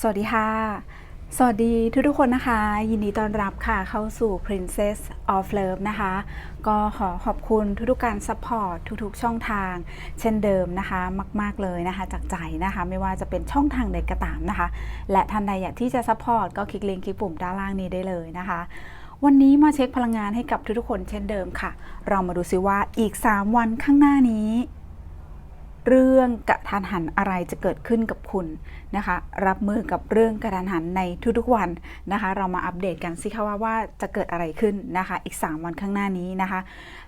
สวัสดีค่ะ สวัสดีทุกทุกคนนะคะ ยินดีต้อนรับค่ะเข้าสู่ Princess of Love นะคะ ก็ขอขอบคุณทุกๆการซัพพอร์ตทุกๆ ช่องทาง เช่นเดิมนะคะ มาก ๆ เลยนะคะ จากใจนะคะ ไม่ว่าจะเป็นช่องทางใดก็ตามนะคะ และท่านใดอยากที่จะซัพพอร์ตก็คลิกลิงก์คลิกปุ่มด้านล่างนี้ได้เลยนะคะวันนี้มาเช็คพลังงานให้กับทุกๆคนเช่นเดิมค่ะ เรามาดูซิว่าอีก 3 วันข้างหน้านี้ เรื่องกระทันหันอะไรจะเกิดขึ้นกับคุณนะคะ รับมือกับเรื่องกระทันหันในทุกๆวันนะคะ เรามาอัปเดตกันสิคะว่าว่าจะเกิดอะไรขึ้นนะคะ อีก 3 วันข้างหน้านี้นะคะ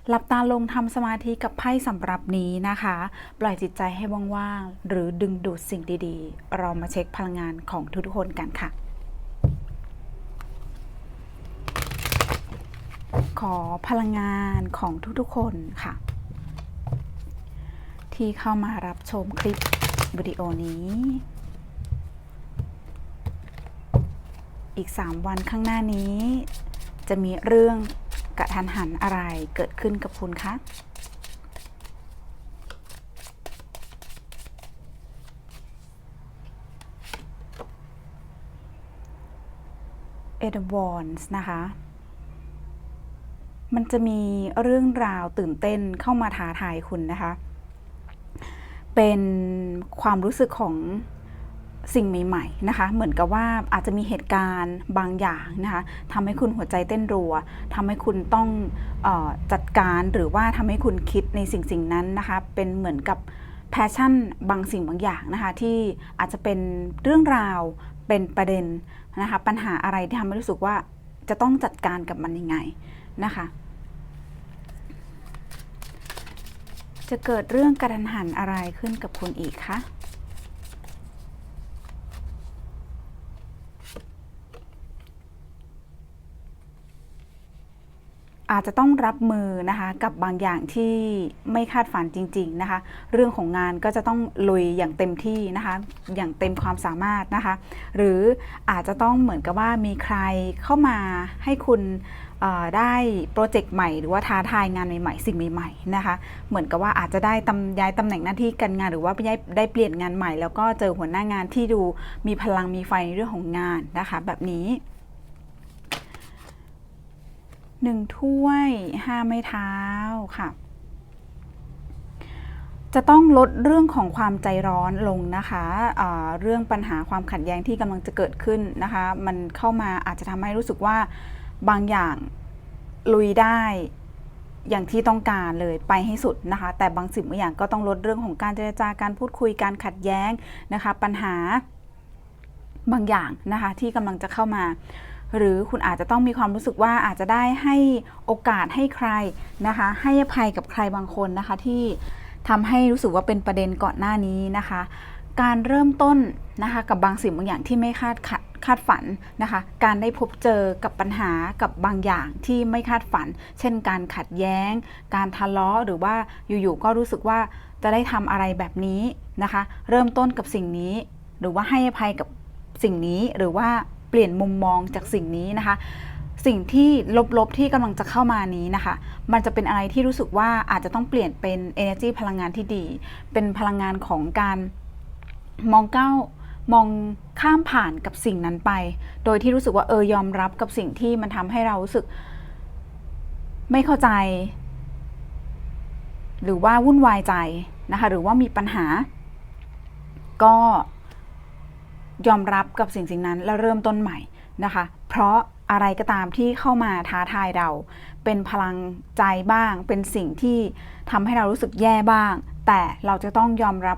หลับตาลงทำสมาธิกับไพ่สำหรับนี้นะคะ ปล่อยจิตใจให้ว่างๆหรือดึงดูดสิ่งดีๆ เรามาเช็คพลังงานของทุกๆคนกันค่ะขอพลังงานของทุกๆคนค่ะ ที่เข้ามารับชมคลิปวิดีโอนี้ อีก 3 วันข้างหน้านี้ จะมีเรื่องกระทันหันอะไรเกิดขึ้นกับคุณคะเอเดวอนส์นะคะ มันจะมีเรื่องราวตื่นเต้นเข้ามาท้าทายคุณนะคะ เป็นความรู้สึกของสิ่งใหม่ๆนะคะ เหมือนกับว่าอาจจะมีเหตุการณ์บางอย่างนะคะทำให้คุณหัวใจเต้นรัวทำให้คุณต้องออจัดการหรือว่าทำให้คุณคิดในสิ่งสิ่งนั้นนะคะ เป็นเหมือนกับแพชชั่นบางสิ่งบางอย่างนะคะ ที่อาจจะเป็นเรื่องราวเป็นประเด็นนะคะ ปัญหาอะไรที่ทำให้รู้สึกว่าจะต้องจัดการกับมันยังไงนะคะ จะเกิดเรื่องกระทันหันอะไรขึ้นกับคุณอีกคะอาจจะต้องรับมือนะคะกับบางอย่างที่ไม่คาดฝันจริง ๆนะคะ เรื่องของงานก็จะต้องลุยอย่างเต็มที่นะคะ อย่างเต็มความสามารถนะคะ หรืออาจจะต้องเหมือนกับว่ามีใครเข้ามาให้คุณ ได้โปรเจกต์ใหม่หรือว่าท้าทายงานใหม่ๆ สิ่งใหม่ๆนะคะ เหมือนกับว่าอาจจะได้ตำย้ายตำแหน่งหน้าที่การงานหรือว่าย้ายได้เปลี่ยนงานใหม่ แล้วก็เจอหัวหน้างานที่ดูมีพลังมีไฟในเรื่องของงานนะคะ แบบนี้หนึ่งถ้วยห้าไม้เท้าค่ะจะต้องลดเรื่องของความใจร้อนลงนะคะอ่าเรื่องปัญหาความขัดแย้งที่กำลังจะเกิดขึ้นนะคะ มันเข้ามาอาจจะทำให้รู้สึกว่า บางอย่างลุยได้อย่างที่ต้องการเลยไปให้สุดนะคะ แต่บางสิ่งบางอย่างก็ต้องลดเรื่องของการเจรจาการพูดคุยการขัดแย้งนะคะ ปัญหาบางอย่างนะคะที่กำลังจะเข้ามา หรือคุณอาจจะต้องมีความรู้สึกว่าอาจจะได้ให้โอกาสให้ใครนะคะ ให้อภัยกับใครบางคนนะคะ ที่ทำให้รู้สึกว่าเป็นประเด็นก่อนหน้านี้นะคะ การเริ่มต้นนะคะกับบางสิ่งบางอย่างที่ไม่คาด คาดฝันนะคะ การได้พบเจอกับปัญหากับบางอย่างที่ไม่คาดฝัน เช่น การขัดแย้ง การทะเลาะหรือว่าอยู่ๆก็รู้สึกว่าจะได้ทำอะไรแบบนี้นะคะ เริ่มต้นกับสิ่งนี้ หรือว่าให้อภัยกับสิ่งนี้หรือว่าเปลี่ยนมุมมองจากสิ่งนี้นะคะ สิ่งที่ลบๆที่กำลังจะเข้ามานี้นะคะ มันจะเป็นอะไรที่รู้สึกว่าอาจจะต้องเปลี่ยนเป็น energy พลังงานที่ดี เป็นพลังงานของการมองก้าว มองข้ามผ่านกับสิ่งนั้นไป โดยที่รู้สึกว่าเออยอมรับกับสิ่งที่มันทำให้เรารู้สึก ไม่เข้าใจ หรือว่าวุ่นวายใจนะคะ หรือว่ามีปัญหา ก็ยอมรับกับสิ่งสิ่งนั้น แล้วเริ่มต้นใหม่นะคะ เพราะอะไรก็ตามที่เข้ามาท้าทายเรา เป็นพลังใจบ้าง เป็นสิ่งที่ทำให้เรารู้สึกแย่บ้าง แต่เราจะต้องยอมรับ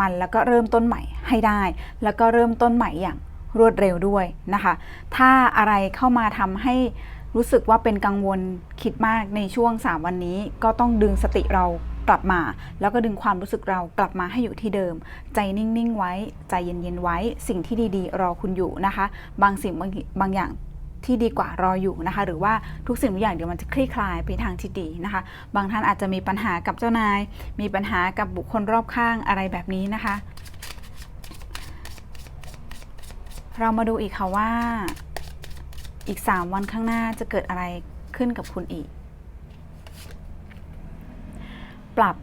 มันแล้วก็เริ่มต้นใหม่ให้ได้ แล้วก็เริ่มต้นใหม่อย่างรวดเร็วด้วยนะคะ ถ้าอะไรเข้ามาทำให้รู้สึกว่าเป็นกังวลคิดมากในช่วง 3 วันนี้ ก็ต้องดึงสติเรากลับมา แล้วก็ดึงความรู้สึกเรากลับมาให้อยู่ที่เดิม ใจนิ่ง ๆ ไว้ ใจเย็น ๆ ไว้ สิ่งที่ดี ๆ รอคุณอยู่นะคะ บางสิ่งบางบางอย่าง ที่ดีกว่ารออยู่นะคะ หรือว่าทุกสิ่งทุกอย่างเดี๋ยวมันจะคลี่คลายไปทางที่ดีนะคะ บางท่านอาจจะมีปัญหากับเจ้านาย มีปัญหากับบุคคลรอบข้างอะไรแบบนี้นะคะ เรามาดูอีกค่ะว่าอีก 3 วันข้างหน้าจะเกิดอะไรขึ้นกับคุณอีก ปรับ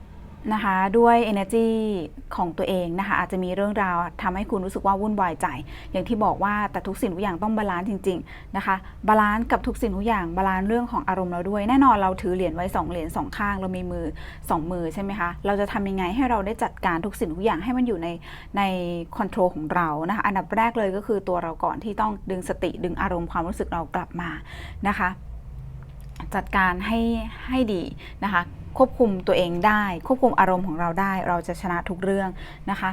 นะคะด้วย energy ของตัวเองนะคะอาจจะมีเรื่องราวทำให้คุณรู้สึกว่าวุ่นวายใจ อย่างที่บอกว่าแต่ทุกสิ่งทุกอย่างต้องบาลานซ์จริงๆนะคะบาลานซ์กับทุกสิ่งทุกอย่างบาลานซ์เรื่องของอารมณ์เราด้วย แน่นอนเราถือเหรียญไว้สองเหรียญสองข้าง เรามีมือสองมือใช่ไหมคะเราจะทำยังไงให้เราได้จัดการทุกสิ่งทุกอย่างให้มันอยู่ในในคอนโทรลของเรานะคะอันดับแรกเลยก็คือตัวเราก่อนที่ต้องดึงสติดึงอารมณ์ความรู้สึกเรากลับมานะคะ จัดการให้ให้ดีนะคะควบคุมตัวเองได้ ควบคุมอารมณ์ของเราได้ เราจะชนะทุกเรื่องนะคะ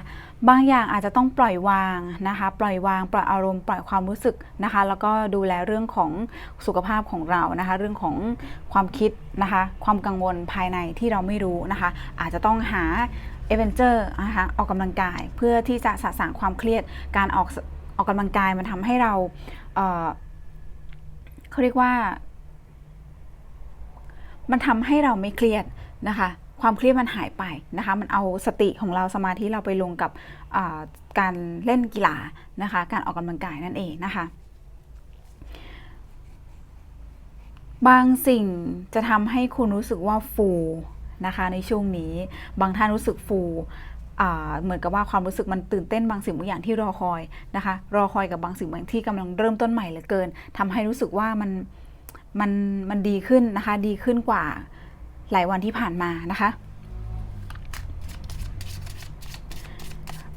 บางอย่างอาจจะต้องปล่อยวางนะคะ ปล่อยวางปล่อยอารมณ์ปล่อยความรู้สึกนะคะ แล้วก็ดูแลเรื่องของสุขภาพของเรานะคะ เรื่องของความคิดนะคะ ความกังวลภายในที่เราไม่รู้นะคะ อาจจะต้องหาเอเวนเจอร์นะคะออกกำลังกายเพื่อที่จะสะสางความเครียดการออกออกกำลังกายมันทำให้เราเเขาเรียกว่า มันทำให้เราไม่เครียดนะคะ ความเครียดมันหายไปนะคะ มันเอาสติของเราสมาธิเราไปลงกับการเล่นกีฬานะคะ การออกกำลังกายนั่นเองนะคะ บางสิ่งจะทำให้คุณรู้สึกว่าฟูนะคะในช่วงนี้บางท่านรู้สึกฟูเหมือนกับว่าความรู้สึกมันตื่นเต้นบางสิ่งบางอย่างที่รอคอยนะคะ รอคอยกับบางสิ่งบางที่กำลังเริ่มต้นใหม่เหลือเกินทำให้รู้สึกว่ามัน มันมันดีขึ้นนะคะ ดีขึ้นกว่าหลายวันที่ผ่านมานะคะ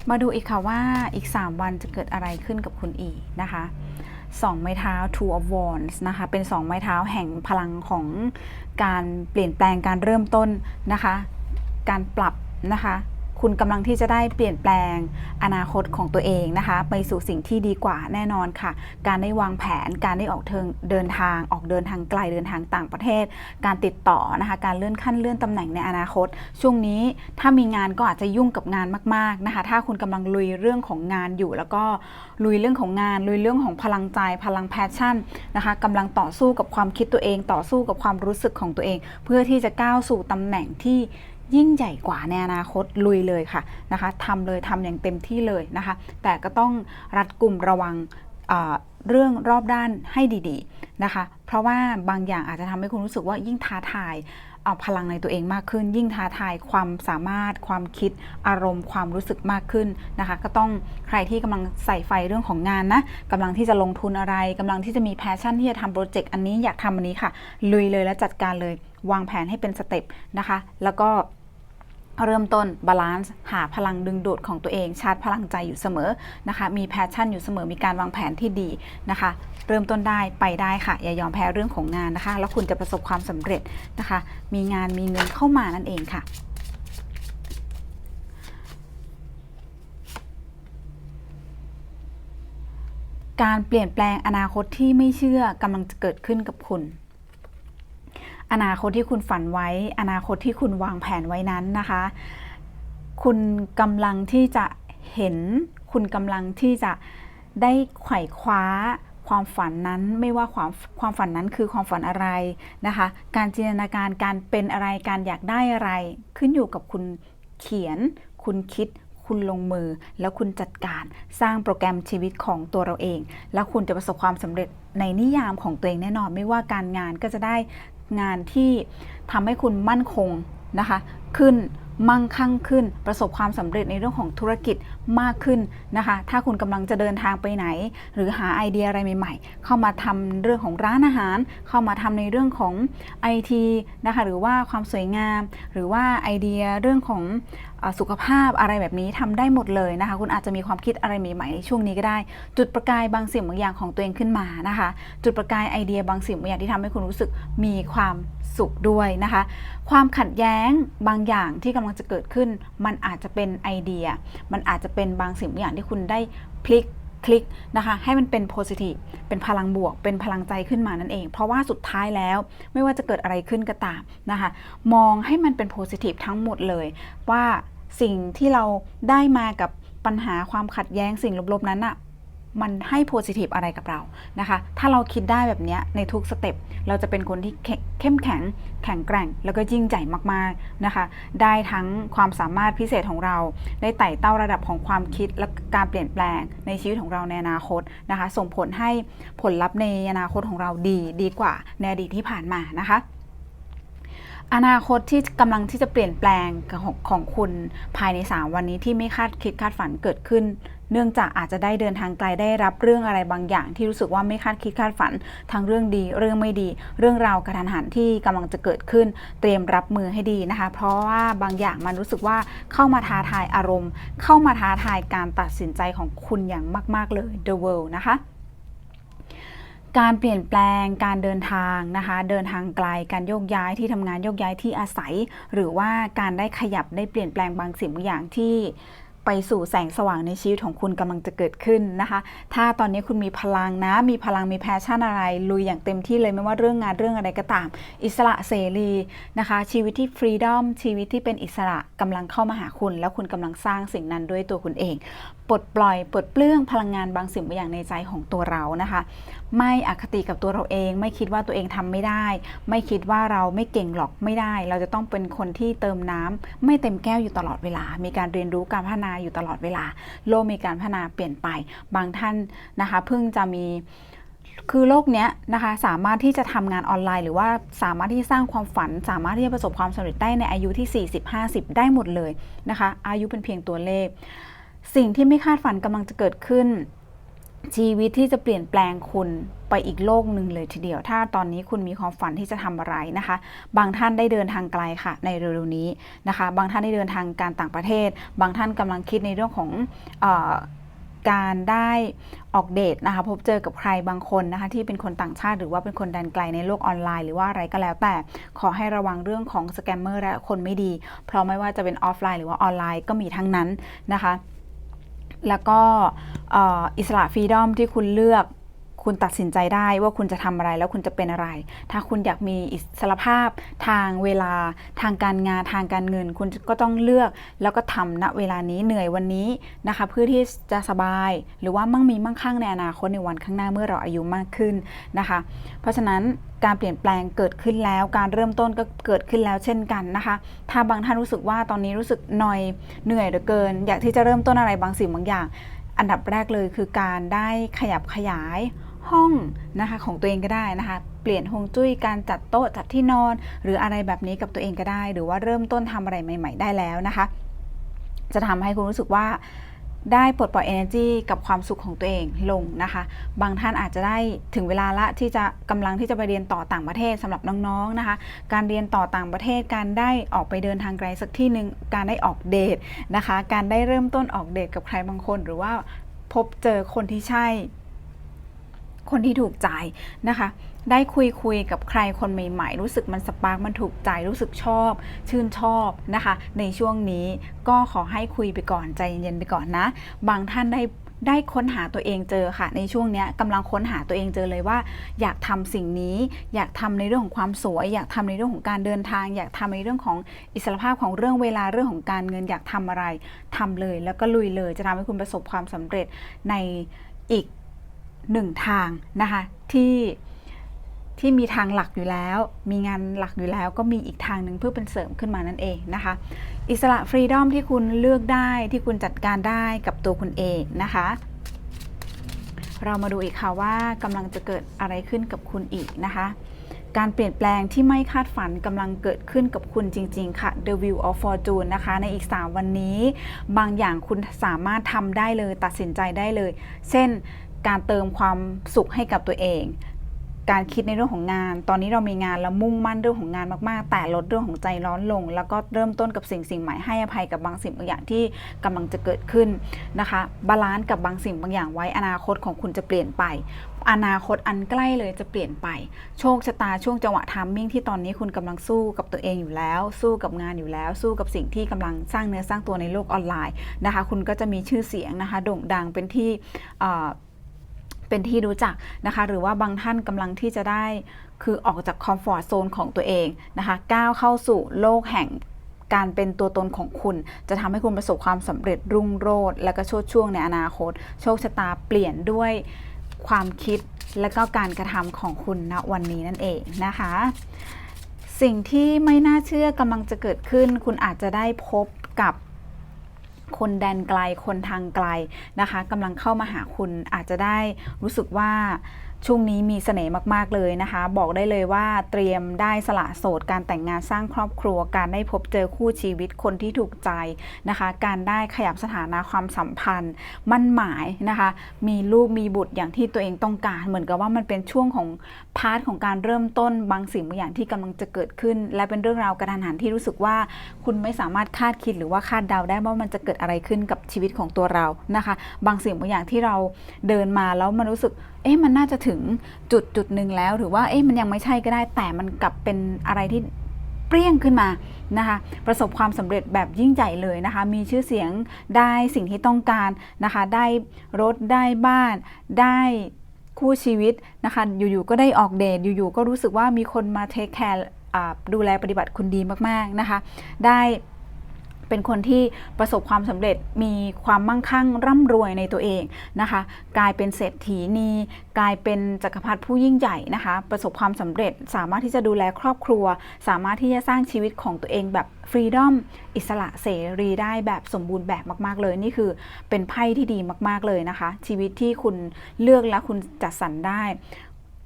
มาดูอีกค่ะว่าอีก 3 วันจะเกิดอะไรขึ้นกับคุณอีนะคะสองไม้เท้า two of wands นะคะ เป็นสองไม้เท้าแห่งพลังของการเปลี่ยนแปลงการเริ่มต้นนะคะ การปรับนะคะ คุณกำลังที่จะได้เปลี่ยนแปลงอนาคตของตัวเองนะคะ ไปสู่สิ่งที่ดีกว่าแน่นอนค่ะ การได้วางแผนการได้ออกเทิงเดินทางออกเดินทางไกลเดินทางต่างประเทศ การติดต่อนะคะ การเลื่อนขั้นเลื่อนตำแหน่งในอนาคต ช่วงนี้ถ้ามีงานก็อาจจะยุ่งกับงานมาก ๆนะคะ ถ้าคุณกำลังลุยเรื่องของงานอยู่ แล้วก็ลุยเรื่องของงาน ลุยเรื่องของพลังใจ พลังแพชชั่นนะคะกำลังต่อสู้กับความคิดตัวเอง ต่อสู้กับความรู้สึกของตัวเอง เพื่อที่จะก้าวสู่ตำแหน่งที่ ยิ่งใหญ่กว่าในอนาคตลุยเลยค่ะนะคะทำเลยทำอย่างเต็มที่เลยนะคะ แต่ก็ต้องรัดกลุ่มระวังเรื่องรอบด้านให้ดีๆนะคะ เพราะว่าบางอย่างอาจจะทำให้คุณรู้สึกว่ายิ่งท้าทายเอาพลังในตัวเองมากขึ้น ยิ่งท้าทายความสามารถ ความคิดอารมณ์ ความรู้สึกมากขึ้นนะคะ ก็ต้องใครที่กำลังใส่ไฟเรื่องของงานนะกำลังที่จะลงทุนอะไรกำลังที่จะมีแพชชั่นที่จะทำโปรเจกต์อันนี้อยากทำอันนี้ค่ะ ลุยเลยและจัดการเลย วางแผนให้เป็นสเต็ปนะคะ แล้วก็ เริ่มต้นบาลานซ์หาพลังดึงดูดของตัวเอง ชาร์จพลังใจอยู่เสมอนะคะ มีแพชชั่นอยู่เสมอมีการวางแผนที่ดีนะคะ เริ่มต้นได้ไปได้ค่ะ อย่ายอมแพ้เรื่องของงานนะคะ แล้วคุณจะประสบความสำเร็จนะคะ มีงานมีเงินเข้ามานั่นเองค่ะการเปลี่ยนแปลงอนาคตที่ไม่เชื่อกำลังจะเกิดขึ้นกับคุณ อนาคตที่คุณฝันไว้ อนาคตที่คุณวางแผนไว้นั้นนะคะ คุณกำลังที่จะเห็น คุณกำลังที่จะได้ไขว่คว้าความฝันนั้นไม่ว่าความความฝันนั้นคือความฝันอะไรนะคะ การจินตนาการการเป็นอะไรการอยากได้อะไร ขึ้นอยู่กับคุณเขียน คุณคิด คุณลงมือ แล้วคุณจัดการสร้างโปรแกรมชีวิตของตัวเราเอง แล้วคุณจะประสบความสำเร็จในนิยามของตัวเองแน่นอน ไม่ว่าการงานก็จะได้ งานที่ทำให้คุณมั่นคงนะคะ ขึ้นมั่งคั่งขึ้น ประสบความสำเร็จในเรื่องของธุรกิจมากขึ้นนะคะ ถ้าคุณกำลังจะเดินทางไปไหน หรือหาไอเดียอะไรใหม่ ๆ เข้ามาทำเรื่องของร้านอาหาร เข้ามาทำในเรื่องของไอทีนะคะ หรือว่าความสวยงาม หรือว่าไอเดียเรื่องของสุขภาพอะไรแบบนี้ทำได้หมดเลยนะคะ คุณอาจจะมีความคิดอะไรใหม่ๆในช่วงนี้ก็ได้ จุดประกายบางสิ่งบางอย่างของตัวเองขึ้นมานะคะ จุดประกายไอเดียบางสิ่งบางอย่างที่ทำให้คุณรู้สึกมีความสุขด้วยนะคะ ความขัดแย้งบางอย่างที่กำลังจะเกิดขึ้น มันอาจจะเป็นไอเดีย มันอาจจะเป็นบางสิ่งบางอย่างที่คุณได้พลิก คลิกนะคะ ให้มันเป็น positive เป็นพลังบวก เป็นพลังใจขึ้นมานั่นเอง เพราะว่าสุดท้ายแล้วไม่ว่าจะเกิดอะไรขึ้นก็ตามนะคะ มองให้มันเป็น positive ทั้งหมดเลย ว่าสิ่งที่เราได้มากับปัญหาความขัดแย้งสิ่งลบๆนั้นอะ มันให้โพสิทีฟอะไรกับเรานะคะ ถ้าเราคิดได้แบบนี้ในทุกสเต็ปเราจะเป็นคนที่เข้มแข็ง แข็งแกร่ง แล้วก็ยิ่งใหญ่มากๆนะคะ ได้ทั้งความสามารถพิเศษของเรา ได้ไต่เต้าระดับของความคิดและการเปลี่ยนแปลงในชีวิตของเราในอนาคตนะคะ ส่งผลให้ผลลัพธ์ในอนาคตของเราดีดีกว่าในอดีตที่ผ่านมานะคะอนาคตที่กำลังที่จะเปลี่ยนแปลงของของคุณภายใน 3 วันนี้ที่ไม่คาดคิดคาดฝันเกิดขึ้น เนื่องจากอาจจะได้เดินทางไกลได้รับเรื่องอะไรบางอย่าง ที่รู้สึกว่าไม่คาดคิดคาดฝันทั้งเรื่องดีเรื่องไม่ดี เรื่องราวกระทันหันที่กำลังจะเกิดขึ้น เตรียมรับมือให้ดีนะคะ เพราะว่าบางอย่างมันรู้สึกว่าเข้ามาท้าทายอารมณ์ เข้ามาท้าทายการตัดสินใจของคุณอย่างมาก ๆเลย The World นะคะการเปลี่ยนแปลงการเดินทางนะคะ เดินทางไกลการโยกย้ายที่ทำงานโยกย้ายที่อาศัย หรือว่าการได้ขยับได้เปลี่ยนแปลงบางสิ่งบางอย่างที่ ไปสู่แสงสว่างในชีวิตของคุณกำลังจะเกิดขึ้นนะคะ ถ้าตอนนี้คุณมีพลังนะ มีพลังมีแพชชั่นอะไร ลุยอย่างเต็มที่เลยไม่ว่าเรื่องงานเรื่องอะไรก็ตาม อิสระเสรีนะคะ ชีวิตที่ฟรีดอมชีวิตที่เป็นอิสระกำลังเข้ามาหาคุณ แล้วคุณกำลังสร้างสิ่งนั้นด้วยตัวคุณเอง ปลดปล่อยปลดเปลื้องพลังงานบางสิ่งบางอย่างในใจของตัวเรานะคะ ไม่อคติกับตัวเราเอง ไม่คิดว่าตัวเองทำไม่ได้ ไม่คิดว่าเราไม่เก่งหรอกไม่ได้ เราจะต้องเป็นคนที่เติมน้ำไม่เต็มแก้วอยู่ตลอดเวลา มีการเรียนรู้การพัฒนาอยู่ตลอดเวลา โลกมีการพัฒนาเปลี่ยนไป บางท่านนะคะเพิ่งจะมีคือโลกเนี้ยนะคะสามารถที่จะทำงานออนไลน์ หรือว่าสามารถที่จะสร้างความฝัน สามารถที่จะประสบความสำเร็จได้ในอายุที่ 40-50 ได้หมดเลยนะคะ อายุเป็นเพียงตัวเลข สิ่งที่ไม่คาดฝันกำลังจะเกิดขึ้น ชีวิตที่จะเปลี่ยนแปลงคุณไปอีกโลกหนึ่งเลยทีเดียว ถ้าตอนนี้คุณมีความฝันที่จะทำอะไรนะคะ บางท่านได้เดินทางไกลค่ะ ในเร็วๆนี้นะคะ บางท่านได้เดินทางการต่างประเทศ บางท่านกำลังคิดในเรื่องของออการได้ออกเดทนะคะ พบเจอกับใครบางคนนะคะ ที่เป็นคนต่างชาติหรือว่าเป็นคนแดนไกลในโลกออนไลน์หรือว่าอะไรก็แล้ว แต่ขอให้ระวังเรื่องของสแกมเมอร์และคนไม่ดี เพราะไม่ว่าจะเป็นออฟไลน์หรือว่าออนไลน์ก็มีทั้งนั้นนะคะ แล้วก็อิสระฟรีดอมที่คุณเลือก คุณตัดสินใจได้ว่าคุณจะทำอะไรแล้วคุณจะเป็นอะไร ถ้าคุณอยากมีอิสรภาพทางเวลา ทางการงานทางการเงิน คุณก็ต้องเลือกแล้วก็ทำณเวลานี้เหนื่อยวันนี้นะคะ เพื่อที่จะสบาย หรือว่ามั่งมีมั่งคั่งในอนาคตในวันข้างหน้าเมื่อเราอายุมากขึ้นนะคะ เพราะฉะนั้นการเปลี่ยนแปลงเกิดขึ้นแล้ว การเริ่มต้นก็เกิดขึ้นแล้วเช่นกันนะคะ ถ้าบางท่านรู้สึกว่าตอนนี้รู้สึกหน่อยเหนื่อยเหลือเกิน อยากที่จะเริ่มต้นอะไรบางสิ่งบางอย่าง อันดับแรกเลยคือการได้ขยับขยาย ห้องนะคะของตัวเองก็ได้นะคะ เปลี่ยนฮวงจุ้ยการจัดโต๊ะจัดที่นอน หรืออะไรแบบนี้กับตัวเองก็ได้ หรือว่าเริ่มต้นทำอะไรใหม่ ๆ ได้แล้วนะคะ จะทำให้คุณรู้สึกว่าได้ปลดปล่อย energy กับความสุขของตัวเองลงนะคะ บางท่านอาจจะได้ถึงเวลาละที่จะกำลังที่จะไปเรียนต่อต่างประเทศสำหรับน้องๆนะคะ การเรียนต่อต่างประเทศ การได้ออกไปเดินทางไกลสักที่หนึ่งการได้ออกเดทนะคะ การได้เริ่มต้นออกเดทกับใครบางคน หรือว่าพบเจอคนที่ใช่ คนที่ถูกใจนะคะ ได้คุยคุยกับใครคนใหม่ ๆ รู้สึกมันสปาร์กมันถูกใจรู้สึกชอบ ชื่นชอบนะคะ ในช่วงนี้ก็ขอให้คุยไปก่อนใจเย็นๆไปก่อนนะ บางท่านได้ได้ค้นหาตัวเองเจอค่ะ ในช่วงนี้กำลังค้นหาตัวเองเจอเลยว่า อยากทำสิ่งนี้ อยากทำในเรื่องของความสวย อยากทำในเรื่องของการเดินทาง อยากทำในเรื่องของอิสรภาพของเรื่องเวลาเรื่องของการเงิน อยากทำอะไรทำเลย แล้วก็ลุยเลย จะทำให้คุณประสบความสำเร็จในอีก หนึ่งทางนะคะที่ที่มีทางหลักอยู่แล้ว มีงานหลักอยู่แล้วก็มีอีกทางหนึ่งเพื่อเป็นเสริมขึ้นมานั่นเองนะคะ อิสระฟรีดอมที่คุณเลือกได้ที่คุณจัดการได้กับตัวคุณเองนะคะ เรามาดูอีกค่ะว่ากำลังจะเกิดอะไรขึ้นกับคุณอีกนะคะ การเปลี่ยนแปลงที่ไม่คาดฝันกำลังเกิดขึ้นกับคุณจริง ๆ ค่ะ The Wheel of Fortune นะคะ ในอีก 3 วันนี้ บางอย่างคุณสามารถทำได้เลยตัดสินใจได้เลย เช่น การเติมความสุขให้กับตัวเอง การคิดในเรื่องของงาน ตอนนี้เรามีงานแล้วมุ่งมั่นเรื่องของงานมากๆ แต่ลดเรื่องของใจร้อนลง แล้วก็เริ่มต้นกับสิ่งสิ่งใหม่ให้อภัยกับบางสิ่งบางอย่างที่กำลังจะเกิดขึ้นนะคะบาลานซ์กับบางสิ่งบางอย่างไว้อนาคตของคุณจะเปลี่ยนไปอนาคตอันใกล้เลยจะเปลี่ยนไป โชคชะตาช่วงจังหวะทามมิ่งที่ตอนนี้คุณกำลังสู้กับตัวเองอยู่แล้ว สู้กับงานอยู่แล้ว สู้กับสิ่งที่กำลังสร้างเนื้อสร้างตัวในโลกออนไลน์นะคะ คุณก็จะมีชื่อเสียงนะคะ โด่งดังเป็นที่ เป็นที่รู้จักนะคะ หรือว่าบางท่านกำลังที่จะได้คือออกจากคอมฟอร์ z โซนของตัวเองนะคะ ก้าวเข้าสู่โลกแห่งการเป็นตัวตนของคุณ จะทำให้คุณประสบความสำเร็จรุ่งโรจน์และก็โชดช่วงในอนาคต โชคชะตาเปลี่ยนด้วยความคิดและก็การกระทำของคุณณวันนี้นั่นเองนะคะ สิ่งที่ไม่น่าเชื่อกำลังจะเกิดขึ้น คุณอาจจะได้พบกับ คนแดนไกลคนทางไกลนะคะกำลังเข้ามาหาคุณอาจจะได้รู้สึกว่า ช่วงนี้มีเสน่ห์มาก ๆ เลยนะคะ บอกได้เลยว่าเตรียมได้สละโสดการแต่งงานสร้างครอบครัว การได้พบเจอคู่ชีวิตคนที่ถูกใจนะคะ การได้ขยับสถานะความสัมพันธ์ มั่นหมายนะคะ มีลูกมีบุตรอย่างที่ตัวเองต้องการ เหมือนกับว่ามันเป็นช่วงของพาร์ทของการเริ่มต้นบางสิ่งบางอย่างที่กำลังจะเกิดขึ้น และเป็นเรื่องราวกระทันหันที่รู้สึกว่า คุณไม่สามารถคาดคิดหรือว่าคาดเดาได้ว่ามันจะเกิดอะไรขึ้นกับชีวิตของตัวเรานะคะ บางสิ่งบางอย่างที่เราเดินมาแล้วมันรู้สึกเอ๊ะมันน่าจะถึงจุดจุดหนึ่งแล้ว หรือว่าเอ๊ะมันยังไม่ใช่ก็ได้ แต่มันกลับเป็นอะไรที่เปรี้ยงขึ้นมานะคะ ประสบความสำเร็จแบบยิ่งใหญ่เลยนะคะ มีชื่อเสียงได้สิ่งที่ต้องการนะคะ ได้รถได้บ้าน ได้คู่ชีวิตนะคะ อยู่ๆก็ได้ออกเดทอยู่ๆก็รู้สึกว่ามีคนมาเทคแคร์ดูแลปฏิบัติคุณดีมากๆนะคะ ได้ เป็นคนที่ประสบความสำเร็จมีความมั่งคั่งร่ำรวยในตัวเองนะคะ กลายเป็นเศรษฐีนีกลายเป็นจักรพรรดิผู้ยิ่งใหญ่นะคะ ประสบความสำเร็จสามารถที่จะดูแลครอบครัว สามารถที่จะสร้างชีวิตของตัวเองแบบฟรีดอมอิสระเสรีได้แบบสมบูรณ์แบบมาก ๆ เลย นี่คือเป็นไพ่ที่ดีมาก ๆ เลยนะคะ ชีวิตที่คุณเลือกและคุณจัดสรรได้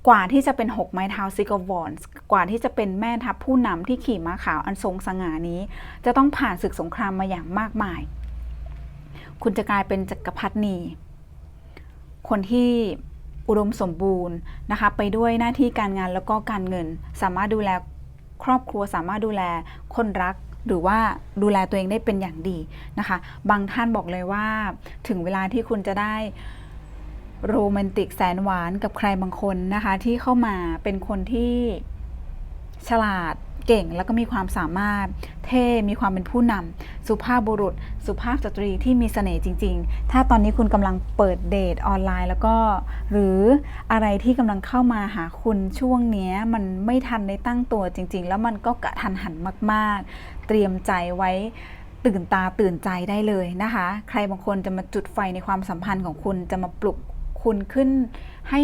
กว่าที่จะเป็น6ไม้เท้าซิกวอนส์กว่าที่จะเป็นแม่ทัพผู้นำที่ขี่ม้าขาวอันทรงสง่านี้ จะต้องผ่านศึกสงครามมาอย่างมากมาย คุณจะกลายเป็นจักรพรรดินี คนที่อุดมสมบูรณ์นะคะ ไปด้วยหน้าที่การงานแล้วก็การเงิน สามารถดูแลครอบครัว สามารถดูแลคนรักหรือว่าดูแลตัวเองได้เป็นอย่างดีนะคะ บางท่านบอกเลยว่า ถึงเวลาที่คุณจะได้ โรแมนติกแสนหวานกับใครบางคนนะคะ ที่เข้ามาเป็นคนที่ฉลาดเก่งแล้วก็มีความสามารถเท่ มีความเป็นผู้นำสุภาพบุรุษ สุภาพสตรีที่มีเสน่ห์จริง ๆ ถ้าตอนนี้คุณกำลังเปิดเดทออนไลน์ แล้วก็ หรืออะไรที่กำลังเข้ามาหาคุณช่วงนี้มันไม่ทันได้ตั้งตัวจริง ๆ แล้วมันก็กระทันหันมาก ๆ เตรียมใจไว้ตื่นตาตื่นใจได้เลยนะคะ ใครบางคนจะมาจุดไฟในความสัมพันธ์ของคุณจะมาปลุก คุณขึ้นให้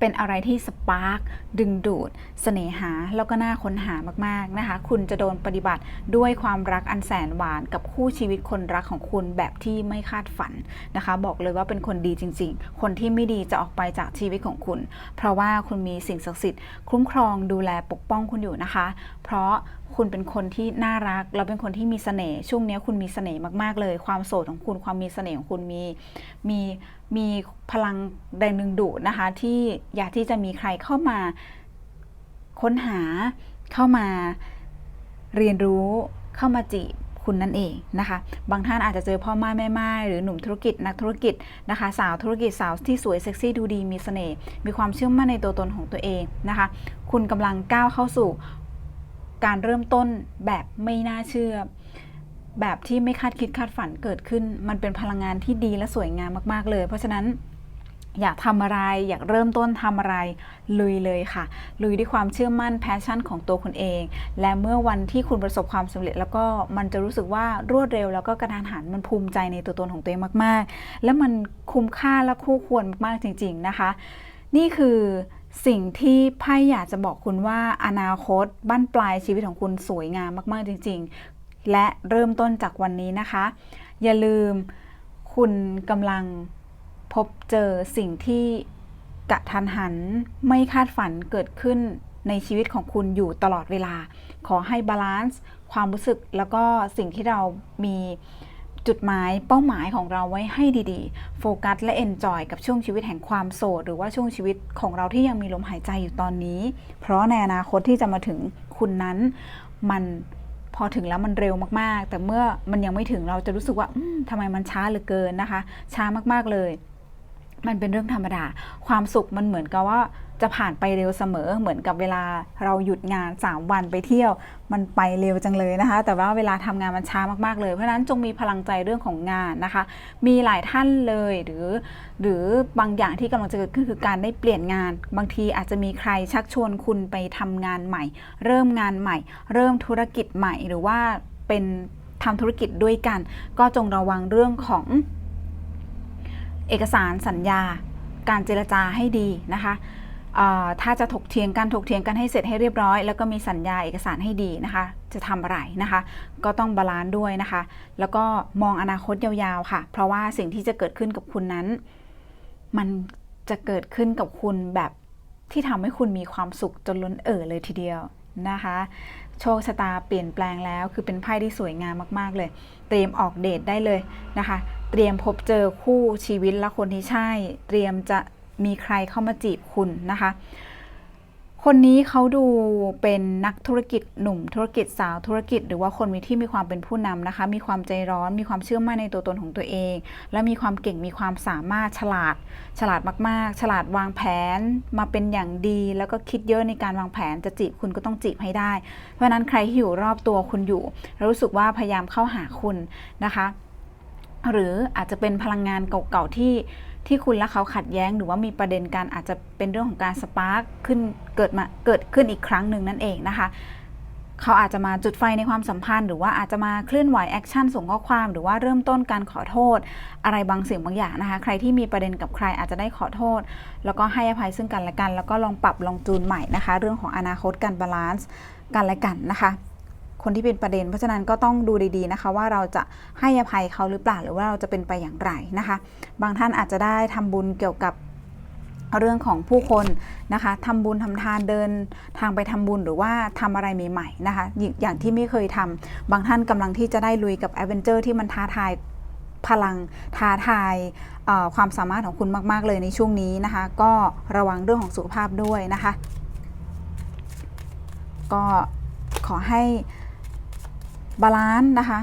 เป็นอะไรที่สปาร์คดึงดูดเสน่หา แล้วก็น่าค้นหามากๆนะคะ คุณจะโดนปฏิบัติด้วยความรักอันแสนหวานกับคู่ชีวิตคนรักของคุณแบบที่ไม่คาดฝันนะคะ บอกเลยว่าเป็นคนดีจริง ๆ คนที่ไม่ดีจะออกไปจากชีวิตของคุณ เพราะว่าคุณมีสิ่งศักดิ์สิทธิ์คุ้มครองดูแลปกป้องคุณอยู่นะคะ เพราะ คุณเป็นคนที่น่ารักแล้วเป็นคนที่มีเสน่ห์ช่วงนี้คุณมีเสน่ห์มากๆเลย ความโสดของคุณความมีเสน่ห์ของคุณมีมีมีพลังแรงดึงดูดนะคะ ที่อยากที่จะมีใครเข้ามาค้นหาเข้ามาเรียนรู้เข้ามาจีบคุณนั่นเองนะคะ บางท่านอาจจะเจอพ่อไม้แม่ไม้หรือหนุ่มธุรกิจนักธุรกิจนะคะ สาวธุรกิจสาวที่สวยเซ็กซี่ดูดีมีเสน่ห์มีความเชื่อมั่นในตัวตนของตัวเองนะคะ คุณกำลังก้าวเข้าสู่ การเริ่มต้นแบบไม่น่าเชื่อ แบบที่ไม่คาดคิดคาดฝันเกิดขึ้น มันเป็นพลังงานที่ดีและสวยงามมาก ๆ เลย เพราะฉะนั้นอยากทำอะไรอยากเริ่มต้นทำอะไร ลุยเลยค่ะ ลุยด้วยความเชื่อมั่นแพชชั่นของตัวคุณเอง และเมื่อวันที่คุณประสบความสำเร็จ แล้วก็มันจะรู้สึกว่ารวดเร็ว แล้วก็กระทันหันมันภูมิใจในตัวตนของตัวเองมาก ๆ และมันคุ้มค่าและคู่ควรมากๆจริง ๆ นะคะ นี่คือ สิ่งที่ไพ่อยากจะบอกคุณว่าอนาคตบั้นปลายชีวิตของคุณสวยงามมาก ๆ จริง ๆ และเริ่มต้นจากวันนี้นะคะ อย่าลืมคุณกำลังพบเจอสิ่งที่กะทันหันไม่คาดฝันเกิดขึ้นในชีวิตของคุณอยู่ตลอดเวลา ขอให้บาลานซ์ความรู้สึกแล้วก็สิ่งที่เรามี จุดหมายเป้าหมายของเราไว้ให้ดีๆ โฟกัสและเอนจอยกับช่วงชีวิตแห่งความโสด หรือว่าช่วงชีวิตของเราที่ยังมีลมหายใจอยู่ตอนนี้ เพราะในอนาคตที่จะมาถึงคุณนั้นมันพอถึงแล้วมันเร็วมากๆ แต่เมื่อมันยังไม่ถึงเราจะรู้สึกว่าทำไมมันช้าเหลือเกินนะคะ ช้ามากๆเลย มันเป็นเรื่องธรรมดา ความสุขมันเหมือนกับว่า จะผ่านไปเร็วเสมอเหมือนกับเวลาเราหยุดงาน 3 วันไปเที่ยว มันไปเร็วจังเลยนะคะ แต่ว่าเวลาทำงานมันช้ามากๆเลย เพราะฉะนั้นจงมีพลังใจเรื่องของงานนะคะ มีหลายท่านเลยหรือ หรือบางอย่างที่กำลังจะเกิดขึ้นคือการได้เปลี่ยนงาน บางทีอาจจะมีใครชักชวนคุณไปทำงานใหม่ เริ่มงานใหม่ เริ่มธุรกิจใหม่หรือว่าเป็นทำธุรกิจด้วยกัน ก็จงระวังเรื่องของเอกสารสัญญา การเจรจาให้ดีนะคะ ถ้าจะถกเถียงกันถกเถียงกันให้เสร็จให้เรียบร้อย แล้วก็มีสัญญาเอกสารให้ดีนะคะ จะทำอะไรนะคะ ก็ต้องบาลานซ์ด้วยนะคะ แล้วก็มองอนาคตยาวๆค่ะ เพราะว่าสิ่งที่จะเกิดขึ้นกับคุณนั้น มันจะเกิดขึ้นกับคุณแบบที่ทำให้คุณมีความสุขจนล้นเอ่อเลยทีเดียวนะคะ โชคชะตาเปลี่ยนแปลงแล้ว คือเป็นไพ่ที่สวยงามมากๆเลย เตรียมออกเดทได้เลยนะคะ เตรียมพบเจอคู่ชีวิตและคนที่ใช่ เตรียมจะ มีใครเข้ามาจีบคุณนะคะ คนนี้เขาดูเป็นนักธุรกิจหนุ่มธุรกิจสาวธุรกิจ หรือว่าคนมีที่มีความเป็นผู้นำนะคะ มีความใจร้อน มีความเชื่อมั่นในตัวตนของตัวเอง และมีความเก่งมีความสามารถฉลาด ฉลาดมากๆ ฉลาดวางแผนมาเป็นอย่างดี แล้วก็คิดเยอะในการวางแผนจะจีบคุณก็ต้องจีบให้ได้ เพราะนั้นใครที่อยู่รอบตัวคุณอยู่รู้สึกว่าพยายามเข้าหาคุณนะคะหรืออาจจะเป็นพลังงานเก่าๆที่ ที่คุณและเขาขัดแย้งหรือว่ามีประเด็นกันอาจจะเป็นเรื่องของการสปาร์คขึ้นเกิดมาเกิดขึ้นอีกครั้งหนึ่งนั่นเองนะคะเขาอาจจะมาจุดไฟในความสัมพันธ์ หรือว่าอาจจะมาเคลื่อนไหวแอคชั่นส่งข้อความ หรือว่าเริ่มต้นการขอโทษ อะไรบางสิ่งบางอย่างนะคะ ใครที่มีประเด็นกับใครอาจจะได้ขอโทษ แล้วก็ให้อภัยซึ่งกันและกัน แล้วก็ลองปรับลองจูนใหม่นะคะ เรื่องของอนาคตการบาลานซ์กันและกันนะคะ คนที่เป็นประเด็น เพราะฉะนั้นก็ต้องดูดีๆนะคะว่าเราจะให้อภัยเขาหรือเปล่าหรือว่าเราจะเป็นไปอย่างไรนะคะ บางท่านอาจจะได้ทำบุญเกี่ยวกับเรื่องของผู้คนนะคะทำบุญทำทานเดินทางไปทำบุญหรือว่าทำอะไรใหม่ๆนะคะ อย่างที่ไม่เคยทำบางท่านกำลังที่จะได้ลุยกับแอดเวนเจอร์ที่มันท้าทายพลังท้าทายความสามารถของคุณมาก ๆ เลยในช่วงนี้นะคะ ก็ระวังเรื่องของสุขภาพด้วยนะคะ ก็ขอให้ บาลานซ์นะคะ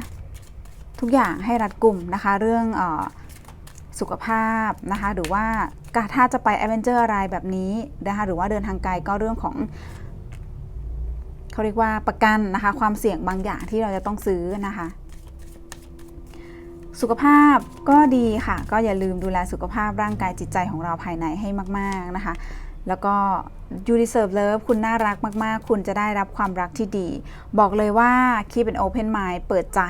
ทุกอย่างให้รัดกลุ่มนะคะ เรื่องออสุขภาพนะคะ หรือว่าถ้าจะไปแอดเวนเจอร์อะไรแบบนี้นะคะ หรือว่าเดินทางไกลก็เรื่องของเขาเรียกว่าประกันนะคะ ความเสี่ยงบางอย่างที่เราจะต้องซื้อนะคะ สุขภาพก็ดีค่ะ ก็อย่าลืมดูแลสุขภาพร่างกายจิตใจของเราภายในให้มาก ๆนะคะ แล้วก็ you deserve love คุณน่ารักมากๆ คุณจะได้รับความรักที่ดี บอกเลยว่า keep an open mind เปิดใจ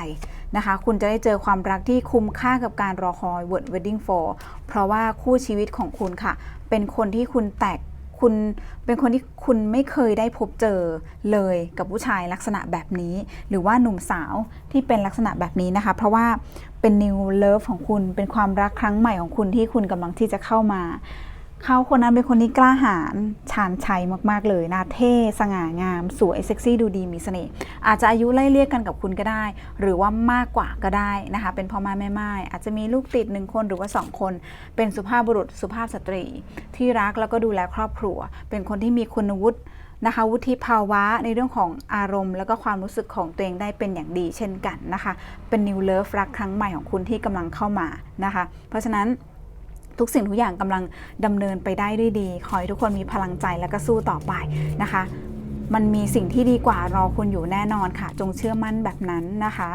นะคะ คุณจะได้เจอความรักที่คุ้มค่ากับการรอคอย word wedding for เพราะว่าคู่ชีวิตของคุณค่ะ เป็นคนที่คุณแตกคุณเป็นคนที่คุณไม่เคยได้พบเจอเลยกับผู้ชายลักษณะแบบนี้ หรือว่าหนุ่มสาวที่เป็นลักษณะแบบนี้นะคะ เพราะว่าเป็น new love ของคุณเป็นความรักครั้งใหม่ของคุณที่คุณกำลังที่จะเข้ามา เขาคนนั้นเป็นคนที่กล้าหาญชาญชัยมากๆเลยนะเท่สง่างาม สวยเซ็กซี่ดูดีมีเสน่ห์อาจจะอายุไล่เรียกกันกับคุณก็ได้ หรือว่ามากกว่าก็ได้นะคะ เป็นพ่อแม่แม่ไม้อาจจะมีลูกติดหนึ่งคนหรือว่าสองคน เป็นสุภาพบุรุษสุภาพสตรี ที่รักแล้วก็ดูแลครอบครัว เป็นคนที่มีคุณวุฒินะคะวุฒิภาวะในเรื่องของอารมณ์ แล้วก็ความรู้สึกของตัวเองได้เป็นอย่างดีเช่นกันนะคะ เป็น new love รักครั้งใหม่ของคุณที่กำลังเข้ามานะคะ เพราะฉะนั้น ทุกสิ่งทุกอย่างกำลังดำเนินไปได้ด้วยดี ขอให้ทุกคนมีพลังใจแล้วก็สู้ต่อไปนะคะ มันมีสิ่งที่ดีกว่ารอคุณอยู่แน่นอนค่ะ จงเชื่อมั่นแบบนั้นนะคะ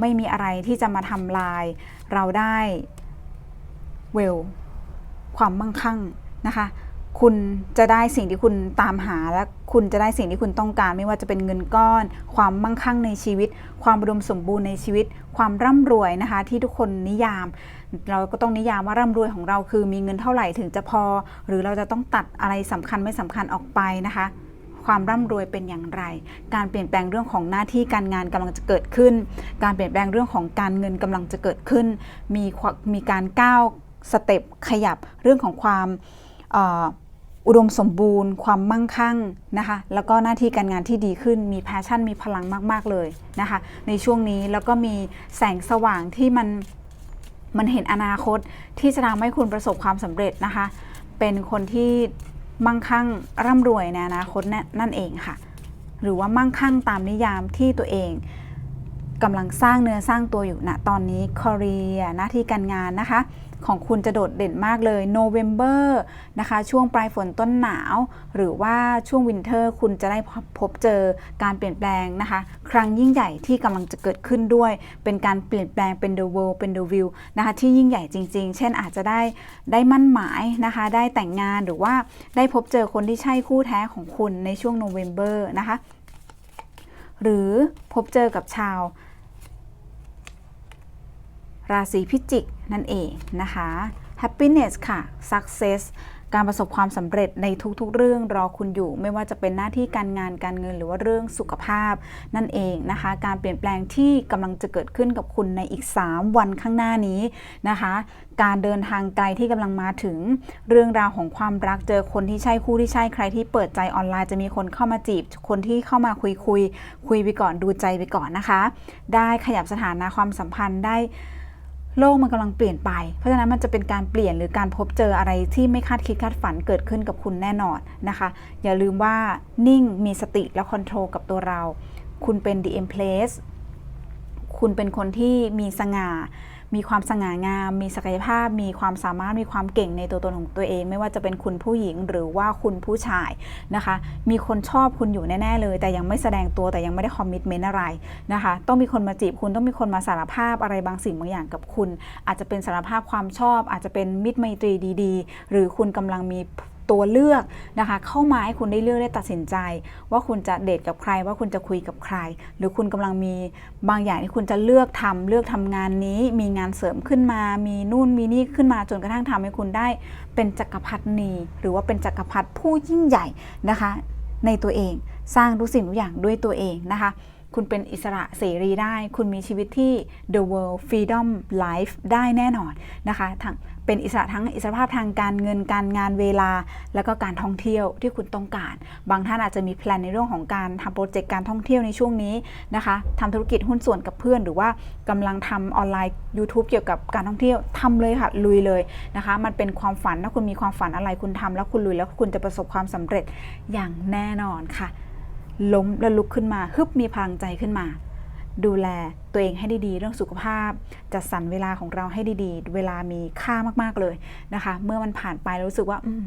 ไม่มีอะไรที่จะมาทำลาย เราได้เวลความมั่งคั่งนะคะ คุณจะได้สิ่งที่คุณตามหาและคุณจะได้สิ่งที่คุณต้องการ ไม่ว่าจะเป็นเงินก้อน ความมั่งคั่งในชีวิต ความอุดมสมบูรณ์ในชีวิต ความร่ำรวยนะคะ ที่ทุกคนนิยาม เราก็ต้องนิยามว่าร่ำรวยของเราคือมีเงินเท่าไหร่ถึงจะพอ หรือเราจะต้องตัดอะไรสำคัญไม่สำคัญออกไปนะคะความร่ำรวยเป็นอย่างไร การเปลี่ยนแปลงเรื่องของหน้าที่การงานกำลังจะเกิดขึ้น การเปลี่ยนแปลงเรื่องของการเงินกำลังจะเกิดขึ้น มีมีการก้าวสเต็ปขยับเรื่องของความ อุดมสมบูรณ์ ความมั่งคั่งนะคะ แล้วก็หน้าที่การงานที่ดีขึ้น มีแพชชั่น มีพลังมาก ๆ เลยนะคะ ในช่วงนี้แล้วก็มีแสงสว่างที่มันมันเห็นอนาคตที่จะทำให้คุณประสบความสำเร็จนะคะ เป็นคนที่มั่งคั่งร่ำรวยในอนาคตนั่นนั่นเองค่ะ หรือว่ามั่งคั่งตามนิยามที่ตัวเองกำลังสร้างเนื้อสร้างตัวอยู่ณตอนนี้คอเรียหน้าที่การงานนะคะ ของคุณจะโดดเด่นมากเลยโนเวม ber นะคะ ช่วงปลายฝนต้นหนาว หรือว่าช่วงวินเทอร์ คุณจะได้พบเจอการเปลี่ยนแปลงนะคะ ครั้งยิ่งใหญ่ที่กำลังจะเกิดขึ้นด้วย เป็นการเปลี่ยนแปลงเป็น the world เป็น the view นะคะที่ยิ่งใหญ่จริง ๆ เช่นอาจจะได้ได้มั่นหมายนะคะ ได้แต่งงานหรือว่าได้พบเจอคนที่ใช่คู่แท้ของคุณในช่วงโนเวม ber นะคะ หรือพบเจอกับชาว ราศีพิจิกนั่นเองนะคะ happiness ค่ะ success การประสบความสำเร็จในทุกๆ เรื่องรอคุณอยู่ ไม่ว่าจะเป็นหน้าที่การงานการเงินหรือว่าเรื่องสุขภาพ นั่นเองนะคะ การเปลี่ยนแปลงที่กำลังจะเกิดขึ้นกับคุณในอีก 3 วันข้างหน้านี้นะคะ การเดินทางไกลที่กำลังมาถึงเรื่องราวของความรักเจอคนที่ใช่คู่ที่ใช่ใครที่เปิดใจออนไลน์จะมีคนเข้ามาจีบ คนที่เข้ามาคุยคุยคุยไปก่อนดูใจไปก่อนนะคะ ได้ขยับสถานะความสัมพันธ์ได้ โลกมันกำลังเปลี่ยนไป เพราะฉะนั้นมันจะเป็นการเปลี่ยนหรือการพบเจออะไรที่ไม่คาดคิดคาดฝันเกิดขึ้นกับคุณแน่นอนนะคะ อย่าลืมว่านิ่งมีสติและคอนโทรลกับตัวเรา คุณเป็น the empress คุณเป็นคนที่มีสง่า มีความสง่างาม มีศักยภาพ มีความสามารถ มีความเก่งในตัวตนของตัวเอง ไม่ว่าจะเป็นคุณผู้หญิงหรือว่าคุณผู้ชายนะคะ มีคนชอบคุณอยู่แน่ๆเลย แต่ยังไม่แสดงตัวแต่ยังไม่ได้คอมมิชเมนต์อะไรนะคะ ต้องมีคนมาจีบคุณต้องมีคนมาสารภาพอะไรบางสิ่งบางอย่างกับคุณ อาจจะเป็นสารภาพความชอบ อาจจะเป็นมิตรไมตรีดี ๆ หรือคุณกำลังมี ตัวเลือกนะคะ เข้ามาให้คุณได้เลือกได้ตัดสินใจ ว่าคุณจะเดทกับใคร ว่าคุณจะคุยกับใคร หรือคุณกำลังมีบางอย่างที่คุณจะเลือกทำเลือกทำงานนี้ มีงานเสริมขึ้นมา มีนู่นมีนี่ขึ้นมาจนกระทั่งทำให้คุณได้ เป็นจักรพรรดินีหรือว่าเป็นจักรพรรดิผู้ยิ่งใหญ่นะคะ ในตัวเองสร้างทุกสิ่งทุกอย่างด้วยตัวเองนะคะคุณเป็นอิสระเสรีได้ คุณมีชีวิตที่ the world freedom life ได้แน่นอนนะคะทั้ง เป็นอิสระทั้งอิสรภาพทางการเงินการงานเวลา แล้วก็การท่องเที่ยวที่คุณต้องการ บางท่านอาจจะมีแพลนในเรื่องของการทำโปรเจกต์การท่องเที่ยวในช่วงนี้นะคะทำธุรกิจหุ้นส่วนกับเพื่อน หรือว่ากำลังทำออนไลน์ YouTube เกี่ยวกับการท่องเที่ยวทำเลยค่ะลุยเลยนะคะ มันเป็นความฝันถ้าคุณมีความฝันอะไรคุณทำแล้วคุณลุยแล้วคุณจะประสบความสำเร็จอย่างแน่นอนค่ะ ล้มแล้วลุกขึ้นมาฮึบมีพลังใจขึ้นมา ดูแลตัวเองให้ดีๆ เรื่องสุขภาพ จัดสรรเวลาของเราให้ดีๆ เวลามีค่ามากๆเลยนะคะ เมื่อมันผ่านไปแล้วรู้สึกว่าอม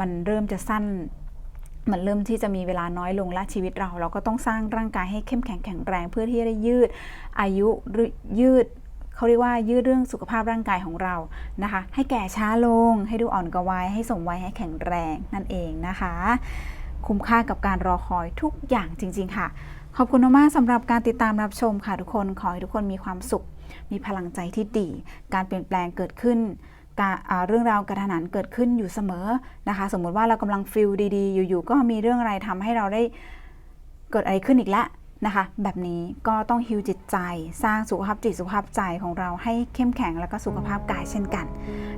มันเริ่มจะสั้นมันเริ่มที่จะมีเวลาน้อยลงและชีวิตเรา เราก็ต้องสร้างร่างกายให้เข้มแข็งแข็งแรงเพื่อที่จะได้ยืดอายุยืดเขาเรียกว่ายืดเรื่องสุขภาพร่างกายของเรานะคะ ให้แก่ช้าลง ให้ดูอ่อนกว่าวัยให้สมวัยให้แข็งแรงนั่นเองนะคะ คุ้มค่ากับการรอคอยทุกอย่างจริง ๆ ค่ะ ขอบคุณมากสำหรับการติดตามรับชมค่ะทุกคน ขอให้ทุกคนมีความสุข มีพลังใจที่ดี การเปลี่ยนแปลงเกิดขึ้นเรื่องราวกระทันหันเกิดขึ้นอยู่เสมอนะคะ สมมุติว่าเรากำลังฟิลดีๆ อยู่ๆ ก็มีเรื่องอะไรทำให้เราได้เกิดอะไรขึ้นอีกแล้วนะคะ แบบนี้ก็ต้องฮิวจิตใจ สร้างสุขภาพจิตสุขภาพใจของเราให้เข้มแข็งแล้วก็สุขภาพกายเช่นกัน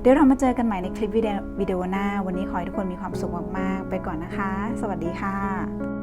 เดี๋ยวเรามาเจอกันใหม่ในคลิปวิดีโอหน้า วันนี้ขอให้ทุกคนมีความสุขมากๆ ไปก่อนนะคะ สวัสดีค่ะ